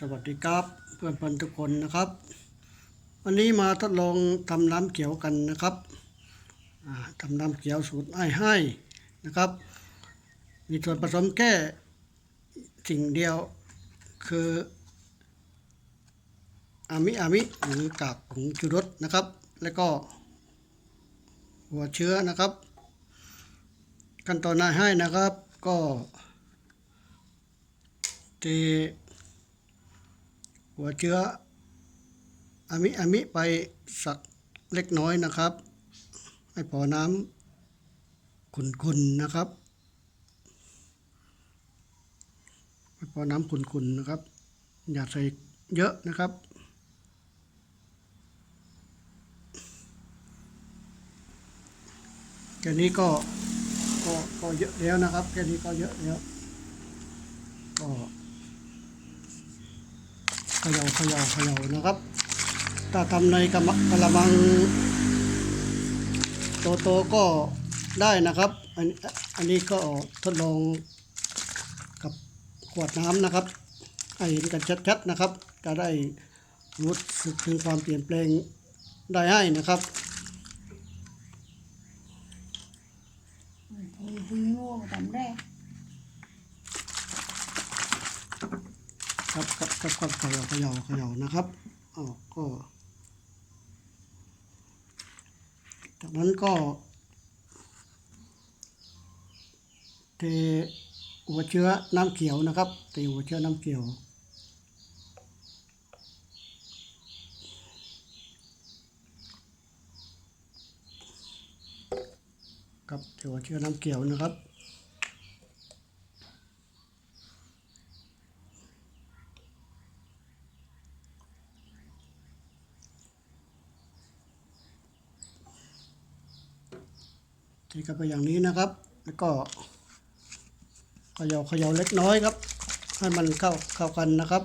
สวัสดีครับเพื่อนเพื่อนทุกคนนะครับ วันนี้มาทดลองทำน้ำเขียวกันนะครับอ่าทำน้ำเขียวสูตรไอ้ให้นะครับ มีส่วนผสมแค่สิ่งเดียวคืออามิอามิหรือกากผงชูรสนะครับ แล้วก็หัวเชื้อนะครับ ขั้นตอนนายให้นะครับก็เท หัวเชื้ออามิอามิไปสักเล็กน้อยนะครับ ให้พอน้ำขุ่นๆนะครับให้พอน้ำขุ่นๆนะครับ อย่าใส่เยอะนะครับแค่นี้ก็ก็ก็เยอะแล้วนะครับแค่นี้ก็เยอะแล้วก็ ย่าเขย่าเขย่านะครับถ้าทำในกระมกระมังโตโตๆก็ได้นะครับ อันอันนี้ก็ทดลองกับขวดน้ำนะครับให้เห็นกันชัดๆนะครับจะได้รู้สึกถึงความเปลี่ยนแปลงได้ให้นะครับ thì vui mua một tấm đây ครับครับครับครับเขย่าเขย่าเขย่านะครับอ๋อก็ จากนั้นก็ เทหัวเชื้อน้ำเขียวนะครับเทหัวเชื้อน้ำเขียวครับเทหัวเชื้อน้ำเขียวนะครับ เทกันไปอย่างนี้นะครับ แล้วก็เขย่าเขย่าเล็กน้อยครับ ให้มันเข้าเข้ากันนะครับ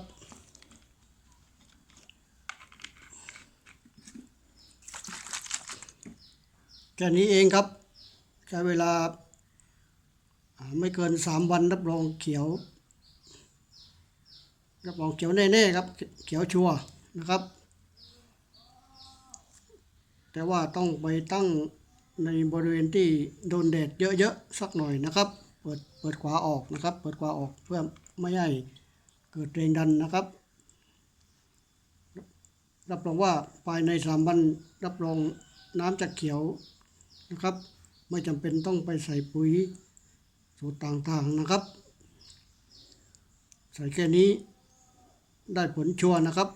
แค่นี้เองครับใช้เวลาอ่าไม่เกินสามวันรับรองเขียวรับรองเขียวแน่ๆครับ เขียวชัวร์นะครับ แต่ว่าต้องไปตั้ง ในบริเวณที่โดนแดดเยอะๆสักหน่อยนะครับ เปิดเปิดขวาออกนะครับ เปิดขวาออกเพื่อไม่ให้เกิดแรงดันนะครับ รับรองว่าภายในสามวันรับรองน้ำจะเขียวนะครับ ไม่จำเป็นต้องไปใส่ปุ๋ยสูตรต่างๆนะครับ ใส่แค่นี้ได้ผลชัวร์นะครับ